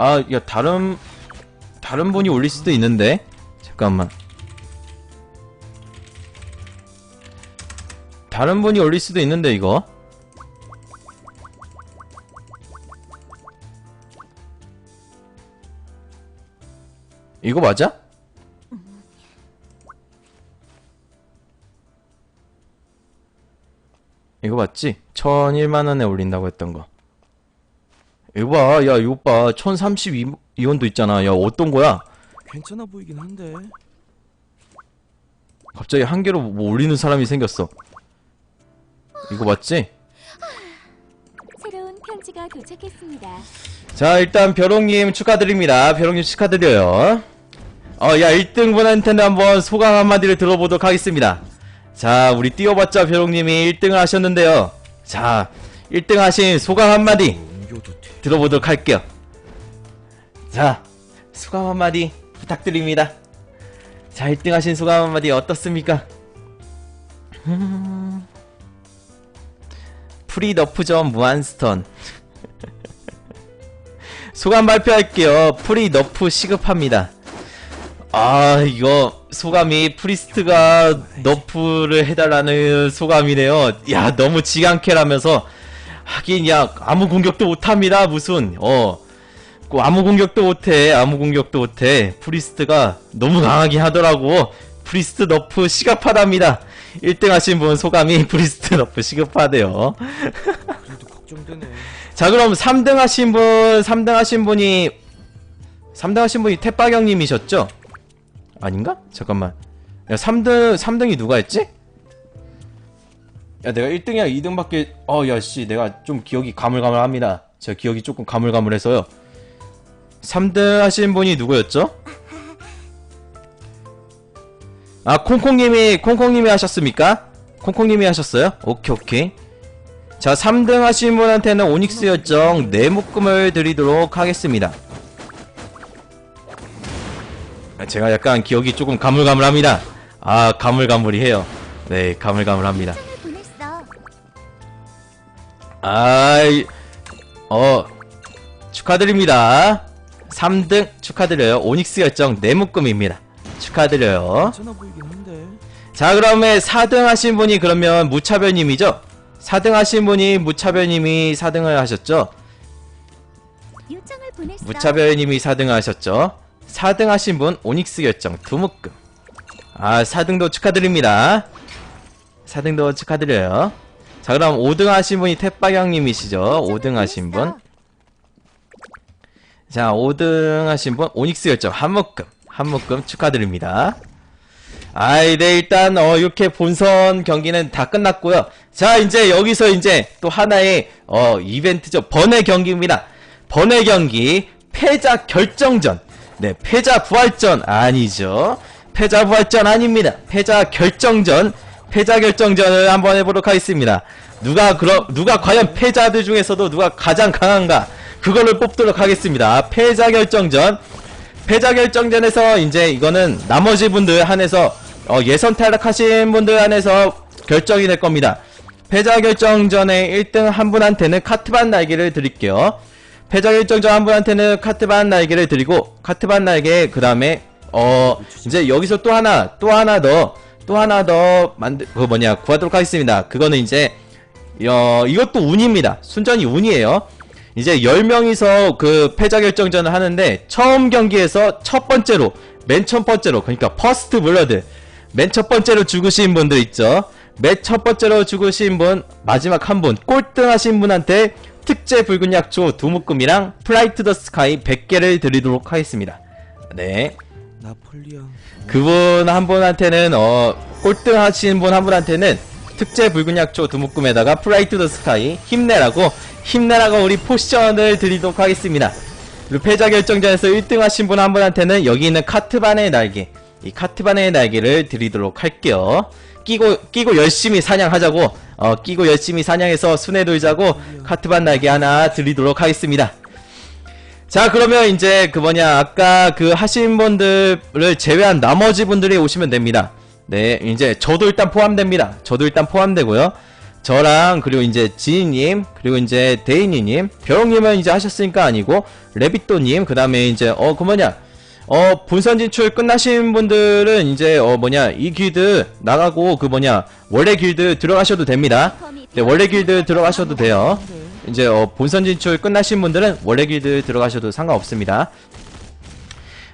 아, 야, 다른, 다른 분이 올릴 수도 있는데? 잠깐만. 다른 분이 올릴 수도 있는데, 이거? 이거 맞아? 이거 맞지? 1001만원에 올린다고 했던 거. 이거 봐, 야, 이거 봐. 1032원도 있잖아. 야, 어떤 거야? 괜찮아 보이긴 한데 갑자기 한 개로 뭐 올리는 사람이 생겼어. 이거 맞지? 새로운 편지가 도착했습니다. 자, 일단 벼롱님 축하드립니다. 벼롱님 축하드려요. 어, 야, 1등 분한테는 한번 소감 한마디를 들어보도록 하겠습니다. 자, 우리 띄워봤자 벼롱님이 1등을 하셨는데요. 자, 1등 하신 소감 한마디 들어보도록 할게요. 자, 소감 한마디 부탁드립니다. 자, 1등 하신 소감 한마디 어떻습니까? 음. 프리 너프전 무한스턴. 소감 발표할게요. 프리 너프 시급합니다. 아, 이거 소감이 프리스트가 너프를 해달라는 소감이네요. 야, 너무 지gan캐라면서 하긴 야 아무 공격도 못합니다. 무슨 어. 꼭 아무 공격도 못해 아무 공격도 못해 프리스트가 너무 강하게 하더라고 프리스트 너프 시급하답니다 1등 하신 분 소감이 프리스트 너프 시급하대요 그래도 걱정되네 자 그럼 3등 하신 분 3등 하신 분이 3등 하신 분이 태빠경님이셨죠? 아닌가? 잠깐만 야 3등 3등이 누가 했지? 야 내가 1등이야 2등밖에 어야씨 내가 좀 기억이 가물가물합니다 제가 기억이 조금 가물가물해서요 3등 하신 분이 누구였죠? 아 콩콩님이 콩콩님이 하셨습니까? 콩콩님이 하셨어요? 오케이 오케이 자 3등 하신 분한테는 오닉스 열정 네묶음을 드리도록 하겠습니다 아, 제가 약간 기억이 조금 가물가물합니다 아 가물가물이 해요 네 가물가물합니다. 아이 어 축하드립니다. 3등 축하드려요. 오닉스 열정 네묶음입니다. 축하드려요. 자 그러면 4등 하신 분이 그러면 무차별님이죠? 4등 하신 분이 무차별님이 4등을 하셨죠. 무차별님이 4등을 하셨죠? 4등 하신 분 오닉스 결정 두 묶음. 아 4등도 축하드립니다. 4등도 축하드려요 자 그럼 5등 하신 분이 태빠경님이시죠 5등 하신 분 자, 5등 하신 분 오닉스 결정 한묶음 한묶음 축하드립니다. 아이, 네 일단 어 이렇게 본선 경기는 다 끝났고요. 자, 이제 여기서 이제 또 하나의 어 이벤트죠. 번외 경기입니다. 번외 경기 패자 결정전. 네, 패자 부활전 아니죠. 패자 부활전 아닙니다. 패자 결정전. 패자 결정전을 한번 해보도록 하겠습니다. 누가 그럼 누가 과연 패자들 중에서도 누가 가장 강한가? 그거를 뽑도록 하겠습니다. 패자 결정전. 패자 결정전에서 이제 이거는 나머지 분들 한해서 어, 예선 탈락하신 분들 한해서 결정이 될 겁니다. 패자 결정전에 1등 한 분한테는 카트반 날개를 드릴게요. 패자 결정전 한 분한테는 카트반 날개를 드리고 카트반 날개 그 다음에 어 이제 여기서 또 하나 또 하나 더 또 하나 더 만들 그거 뭐냐 구하도록 하겠습니다. 그거는 이제 어 이것도 운입니다. 순전히 운이에요. 이제 10명이서 그 패자 결정전을 하는데 처음 경기에서 첫 번째로 맨 첫 번째로 그러니까 퍼스트 블러드 맨 첫 번째로 죽으신 분들 있죠. 맨 첫 번째로 죽으신 분 마지막 한 분 꼴등 하신 분한테 특제 붉은 약초 두 묶음이랑 플라이트 더 스카이 100개를 드리도록 하겠습니다. 네. 나폴리언 그분 한 분한테는 어 꼴등 하신 분 한 분한테는 특제 붉은 약초 두 묶음에다가 프라이트 더 스카이 힘내라고 힘내라고 우리 포션을 드리도록 하겠습니다. 그리고 패자 결정전에서 1등 하신 분 한 분한테는 여기 있는 카트반의 날개 이 카트반의 날개를 드리도록 할게요. 끼고 끼고 열심히 사냥하자고 어 끼고 열심히 사냥해서 순회 돌자고 카트반 날개 하나 드리도록 하겠습니다. 자 그러면 이제 그 뭐냐 아까 그 하신 분들을 제외한 나머지 분들이 오시면 됩니다 네 이제 저도 일단 포함됩니다 저도 일단 포함되고요 저랑 그리고 이제 지니님 그리고 이제 데이니님 벼롱님은 이제 하셨으니까 아니고 레비또님 그 다음에 이제 어 그 뭐냐 어 본선 진출 끝나신 분들은 이제 어 뭐냐 이 길드 나가고 그 뭐냐 원래 길드 들어가셔도 됩니다. 네 원래 길드 들어가셔도 돼요. 이제 어 본선 진출 끝나신 분들은 원래 길드 들어가셔도 상관없습니다.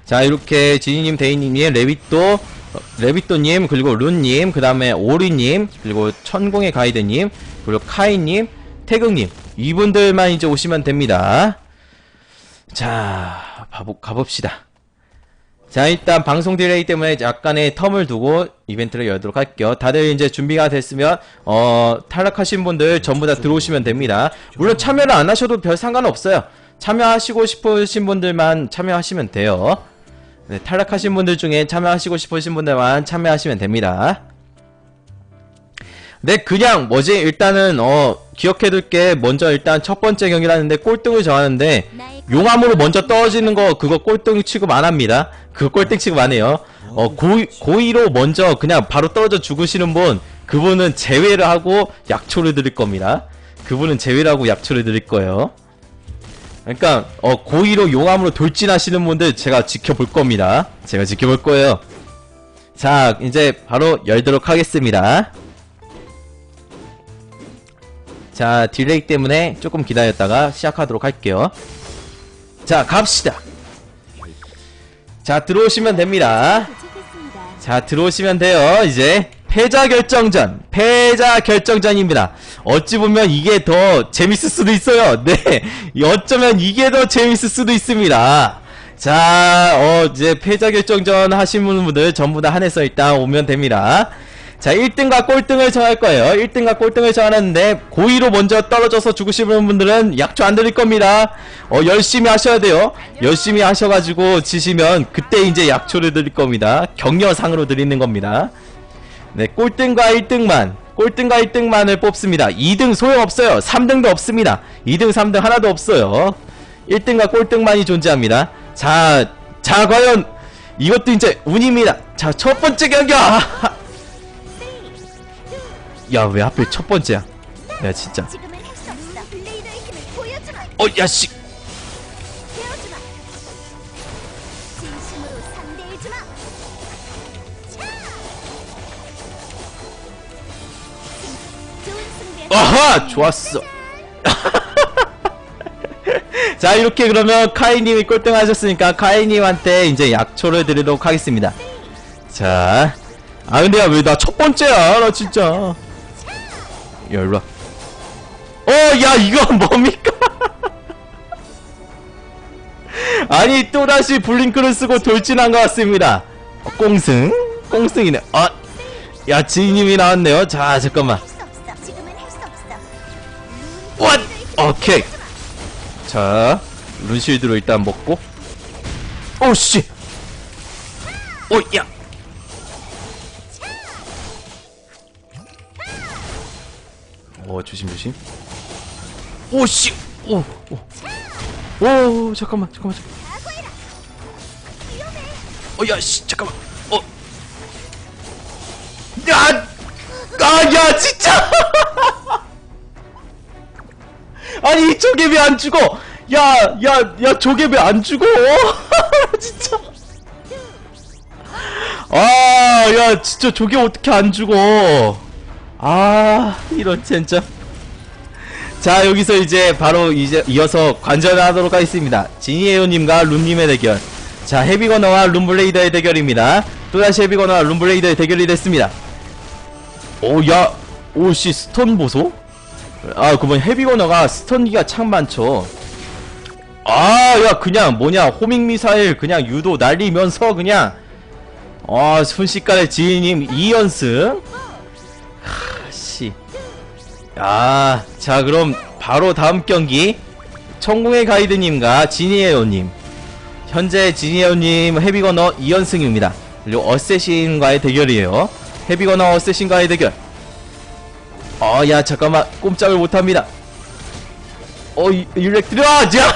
자 이렇게 지니님, 데이니님, 레비또, 어, 레비또님 그리고 룬님 그 다음에 오리님 그리고 천공의 가이드님 그리고 카이님, 태극님 이분들만 이제 오시면 됩니다. 자 가봅시다. 자 일단 방송 딜레이 때문에 약간의 텀을 두고 이벤트를 열도록 할게요. 다들 이제 준비가 됐으면 어 탈락하신 분들 전부 다 들어오시면 됩니다. 물론 참여를 안 하셔도 별 상관없어요. 참여하시고 싶으신 분들만 참여하시면 돼요. 네, 탈락하신 분들 중에 참여하시고 싶으신 분들만 참여하시면 됩니다 네 그냥 뭐지 일단은 어 기억해둘 게 먼저 일단 첫 번째 경기라는데 꼴등을 정하는데 용암으로 먼저 떨어지는 거 그거 꼴등 취급 안 합니다. 그거 꼴등 취급 안 해요. 어 고의 고의로 먼저 그냥 바로 떨어져 죽으시는 분 그분은 제외를 하고 약초를 드릴 겁니다. 그분은 제외를 하고 약초를 드릴 거예요. 그러니까 어 고의로 용암으로 돌진하시는 분들 제가 지켜볼 겁니다. 제가 지켜볼 거예요. 자 이제 바로 열도록 하겠습니다. 자 딜레이 때문에 조금 기다렸다가 시작하도록 할게요. 자 갑시다. 자 들어오시면 됩니다. 자 들어오시면 돼요 이제 패자 결정전 패자 결정전입니다 어찌 보면 이게 더 재밌을 수도 있어요 네 어쩌면 이게 더 재밌을 수도 있습니다 자 어 이제 패자 결정전 하시는 분들 전부 다 한해서 일단 오면 됩니다 자 1등과 꼴등을 정할 거예요. 1등과 꼴등을 정하는데 고의로 먼저 떨어져서 죽으시는 분들은 약초 안 드릴 겁니다. 어 열심히 하셔야 돼요. 열심히 하셔가지고 지시면 그때 이제 약초를 드릴 겁니다. 격려상으로 드리는 겁니다. 네 꼴등과 1등만 꼴등과 1등만을 뽑습니다. 2등 소용없어요. 3등도 없습니다. 2등 3등 하나도 없어요. 1등과 꼴등만이 존재합니다. 자, 자 과연 이것도 이제 운입니다. 자 첫 번째 경기 아! 야 왜 하필 첫 번째야? 야 진짜. 어. 야씨. 아하 좋았어. 자 이렇게 그러면 카이님이 꼴등 하셨으니까 카이님한테 이제 약초를 드리도록 하겠습니다. 자아 근데 야 왜 나 첫 번째야? 나 진짜 야 일로와. 어 야 이건 뭡니까? 아니 또다시 블링크를 쓰고 돌진한 것 같습니다. 어, 꽁승? 꽁승이네. 아 야 지인님이 나왔네요. 자 잠깐만. 원 오케이 자 룬실드로 일단 먹고. 오씨 오 야 오 조심 조심 오씨 오오 오, 잠깐만 잠깐만 어야 씨 잠깐만 어 야! 아, 야, 진짜! 아니, 저게 왜 안 죽어? 야, 야, 야, 저게 왜 안 죽어? 진짜. 아, 야, 진짜 저게 어떻게 안 죽어? 아, 이런 진짜. 자, 여기서 이제 바로 이제 이어서 관전을 하도록 하겠습니다. 지니에요님과 룸님의 대결. 자, 헤비거너와 룸블레이더의 대결입니다. 또다시 헤비거너와 룸블레이더의 대결이 됐습니다. 오, 야, 오씨 스턴 보소? 아, 그번 헤비거너가 스턴기가 참 많죠. 아, 야, 그냥 뭐냐, 호밍 미사일 그냥 유도 날리면서 그냥 아, 순식간에 지인님 2연승. 하, 씨. 아, 자, 그럼 바로 다음 경기 천공의 가이드님과 지니에오님. 현재 지니에오님 헤비거너 2연승입니다. 그리고 어쌔신과의 대결이에요. 헤비거너 어쌔신과의 대결. 어, 야, 잠깐만. 꼼짝을 못합니다. 어, 이- 일렉 들어! 자!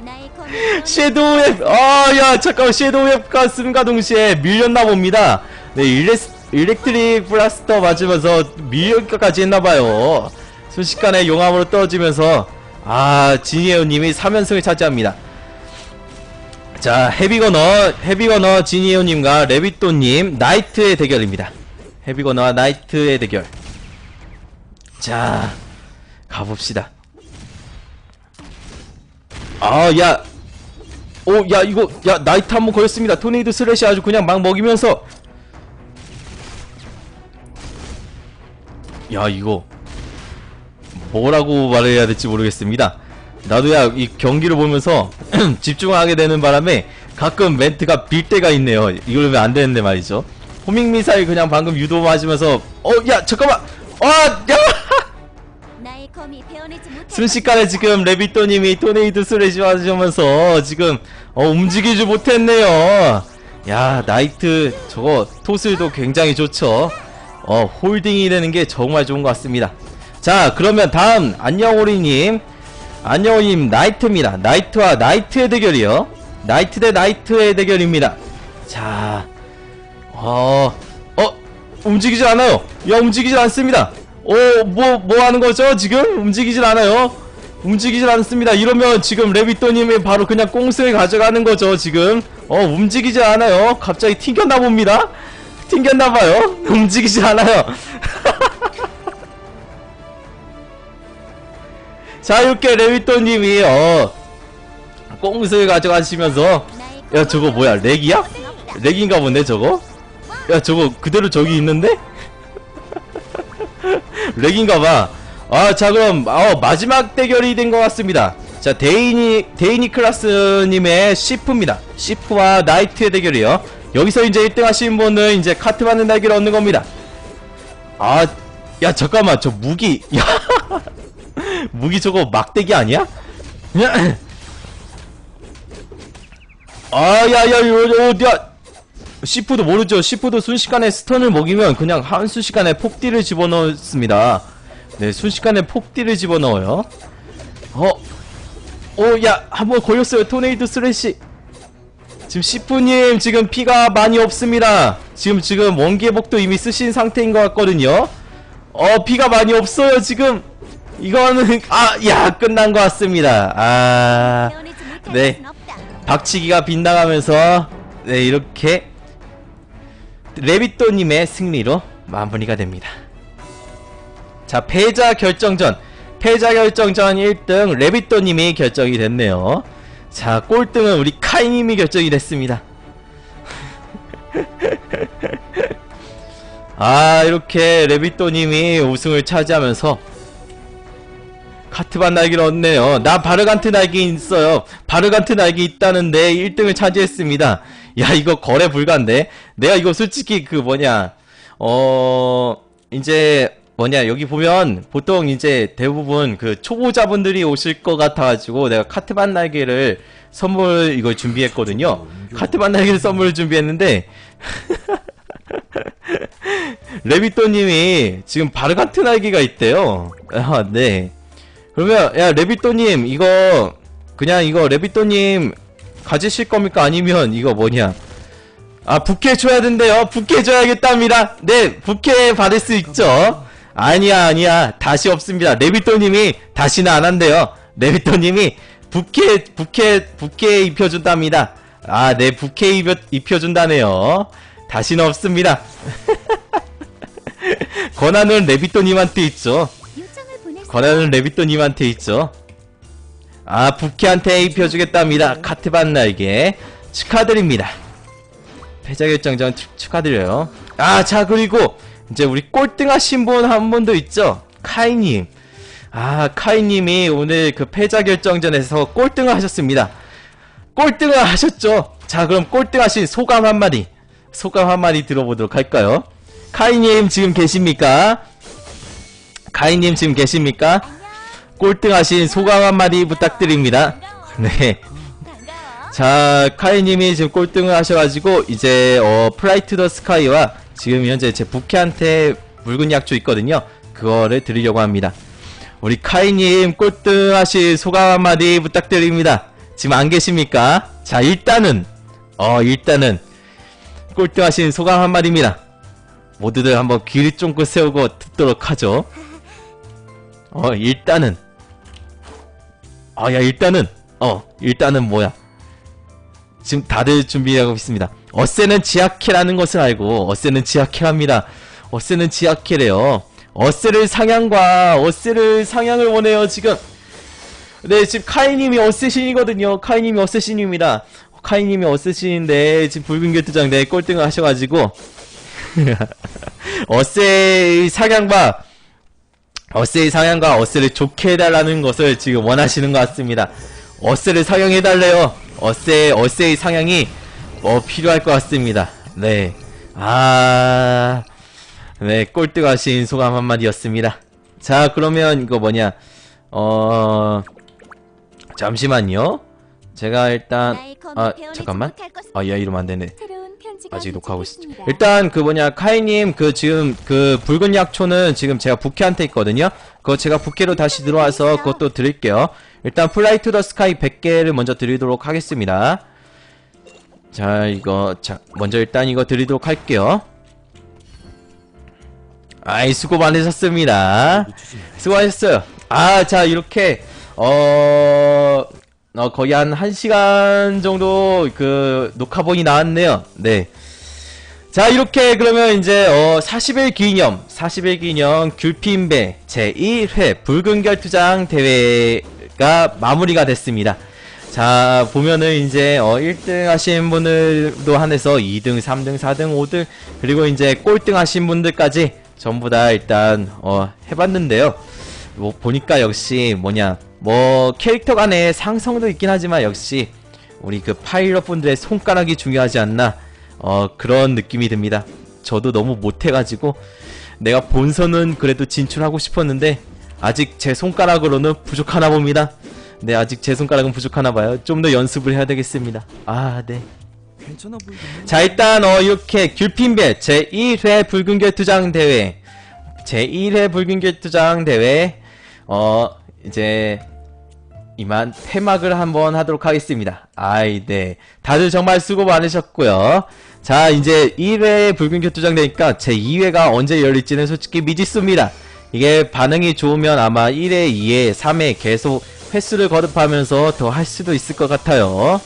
나의 검을 섀도우 웹! 아, 야, 잠깐만. 섀도우 웹과 쓴과 동시에 밀렸나 봅니다. 네, 일렉, 일렉트릭 블라스터 맞으면서 미역까지 했나봐요. 순식간에 용암으로 떨어지면서 아 진이에오님이 3연승을 차지합니다. 자 헤비거너 헤비거너 진이에오님과 레비또님 나이트의 대결입니다. 헤비거너와 나이트의 대결. 자 가봅시다. 아, 야. 오, 야, 이거, 야, 나이트 한번 걸렸습니다. 토네이도 슬래시 아주 그냥 막 먹이면서. 야, 이거. 뭐라고 말해야 될지 모르겠습니다. 나도 야, 이 경기를 보면서 집중하게 되는 바람에 가끔 멘트가 빌 때가 있네요. 이러면 안 되는데 말이죠. 호밍 미사일 그냥 방금 유도 맞으면서, 어, 야, 잠깐만! 아, 야! 나의 검이 베어내지 못할 순식간에 지금 레비또님이 토네이드 스레시 하시면서 지금 어, 움직이지 못했네요. 야 나이트 저거 토슬도 굉장히 좋죠. 어 홀딩이 되는 게 정말 좋은 것 같습니다. 자 그러면 다음 안녕오리님 안녕오리님 나이트입니다. 나이트와 나이트의 대결이요. 나이트 대 나이트의 대결입니다. 자 어, 어, 움직이질 않아요. 야, 움직이질 않습니다. 어, 뭐, 뭐 하는 거죠, 지금? 움직이질 않아요. 움직이질 않습니다. 이러면 지금 레비또님이 바로 그냥 꽁스를 가져가는 거죠, 지금. 어, 움직이질 않아요. 갑자기 튕겼나 봅니다. 튕겼나봐요. 움직이질 않아요. 자유롭게 레비또님이, 어, 꽁스를 가져가시면서, 야, 저거 뭐야, 렉이야? 렉인가 본데 저거? 야 저거 그대로 저기 있는데? 렉인가봐 아자 그럼 어, 마지막 대결이 된 것 같습니다 자 데이니 데이니 클라스님의 시프입니다 시프와 나이트의 대결이요 여기서 이제 1등 하신 분은 이제 카트 받는 날개를 얻는 겁니다 아 야 잠깐만 저 무기 야 무기 저거 막대기 아니야? 아 야 야 요, 요, 야 시프도 모르죠. 시프도 순식간에 스턴을 먹이면 그냥 한 순식간에 폭딜을 집어넣습니다. 네, 순식간에 폭딜을 집어넣어요. 어, 오, 야, 한번 걸렸어요. 토네이도 스레시. 지금 시프님 지금 피가 많이 없습니다. 지금 지금 원기회복도 이미 쓰신 상태인 것 같거든요. 어, 피가 많이 없어요. 지금 이거는 아, 야, 끝난 것 같습니다. 아. 네. 없다. 박치기가 빗나가면서 네 이렇게 레비또님의 승리로 마무리가 됩니다. 자 패자 결정전 패자 결정전 1등 레비또님이 결정이 됐네요. 자 꼴등은 우리 카이님이 결정이 됐습니다. 아 이렇게 레비또님이 우승을 차지하면서 카트반 날개를 얻네요. 나 바르간트 날개 있어요. 바르간트 날개 있다는데 1등을 차지했습니다. 야 이거 거래 불가인데. 내가 이거 솔직히 그 뭐냐 어 이제 뭐냐 여기 보면 보통 이제 대부분 그 초보자분들이 오실 것 같아가지고 내가 카트반 날개를 선물 이걸 준비했거든요. 카트반 날개를 선물 준비했는데 레비또님이 지금 바르간트 날개가 있대요. 아, 네. 그러면 야 레비또님 이거 그냥 이거 레비또님 가지실 겁니까 아니면 이거 뭐냐 아 부캐 줘야 된대요 부캐 줘야겠답니다 네 부캐 받을 수 있죠 아니야 아니야 다시 없습니다 레비또님이 다시는 안 한대요 레비또님이 부캐 부캐 부캐 입혀준답니다 아네 부캐 입혀, 입혀준다네요 다시는 없습니다 권한은 레비또님한테 있죠 권한은 레비또님한테 있죠. 아, 부캐한테 입혀주겠답니다. 카트반 날개. 축하드립니다. 패자 결정전 축- 축하드려요. 아, 자, 그리고 이제 우리 꼴등하신 분 한 분도 있죠. 카이님. 아, 카이님이 오늘 그 패자 결정전에서 꼴등을 하셨습니다. 꼴등을 하셨죠. 자, 그럼 꼴등하신 소감 한마디. 소감 한마디 들어보도록 할까요? 카이님 지금 계십니까? 카이님 지금 계십니까? 꼴등하신 소감 한마디 부탁드립니다. 네. 자, 카이님이 지금 꼴등을 하셔가지고, 이제, 어, 프라이트 더 스카이와 지금 현재 제 부캐한테 붉은 약초 있거든요. 그거를 드리려고 합니다. 우리 카이님 꼴등하신 소감 한마디 부탁드립니다. 지금 안 계십니까? 자, 일단은, 어, 일단은, 꼴등하신 소감 한마디입니다. 모두들 한번 귀를 쫑긋 세우고 듣도록 하죠. 어, 일단은. 아, 야, 일단은. 어, 일단은 뭐야. 지금 다들 준비하고 있습니다. 어세는 지하캐라는 것을 알고, 어세는 지하캐랍니다. 어세는 지하캐래요. 어세를 상향과, 어세를 상향을 원해요, 지금. 네, 지금 카이님이 어쌔신이거든요. 카이님이 어쌔신입니다. 카이님이 어쌔신인데, 지금 붉은 교투장 내 꼴등을 하셔가지고, 어세의 상향과, 어세의 상향과 어세를 좋게 해달라는 것을 지금 원하시는 것 같습니다. 어세를 상향해달래요. 어세, 어세의 상향이, 어, 필요할 것 같습니다. 네. 아, 네, 꼴등하신 소감 한마디였습니다. 자, 그러면 이거 뭐냐, 어, 잠시만요. 제가 일단, 아, 잠깐만. 아, 야, 이러면 안 되네. 아직 녹화하고 있어. 일단 그 뭐냐 카이님 그 지금 그 붉은 약초는 지금 제가 부캐한테 있거든요. 그거 제가 부캐로 다시 들어와서 그것도 드릴게요. 일단 플라이 투 더 스카이 100개를 먼저 드리도록 하겠습니다. 자 이거 자 먼저 일단 이거 드리도록 할게요. 아이 수고 많으셨습니다. 수고하셨어요. 아, 자, 이렇게, 어, 어, 거의 한 1시간 정도 그 녹화본이 나왔네요. 네. 자, 이렇게 그러면 이제, 어, 40일 기념, 40일 기념 귤핀배 제1회 붉은 결투장 대회가 마무리가 됐습니다. 자, 보면은 이제, 어, 1등 하신 분들도 한해서 2등, 3등, 4등, 5등, 그리고 이제 꼴등 하신 분들까지 전부 다 일단, 어, 해봤는데요. 뭐, 보니까 역시 뭐냐, 뭐, 캐릭터 간의 상성도 있긴 하지만 역시, 우리 그 파일럿 분들의 손가락이 중요하지 않나, 어, 그런 느낌이 듭니다. 저도 너무 못해가지고, 내가 본선은 그래도 진출하고 싶었는데, 아직 제 손가락으로는 부족하나 봅니다. 네, 아직 제 손가락은 부족하나 봐요. 좀 더 연습을 해야 되겠습니다. 아, 네. 자, 일단, 어, 이렇게 귤핀배 제 1회 붉은 결투장 대회, 제 1회 붉은 결투장 대회, 어, 이제, 이만 폐막을 한번 하도록 하겠습니다. 아이, 네. 다들 정말 수고 많으셨고요. 자, 이제 1회 붉은 결투장 되니까 제 2회가 언제 열릴지는 솔직히 미지수입니다. 이게 반응이 좋으면 아마 1회, 2회, 3회 계속 횟수를 거듭하면서 더 할 수도 있을 것 같아요.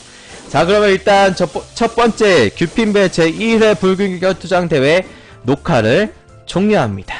자, 그러면 일단 첫, 번- 첫 번째 규핀배 제2회 붉은결투장 대회 녹화를 종료합니다.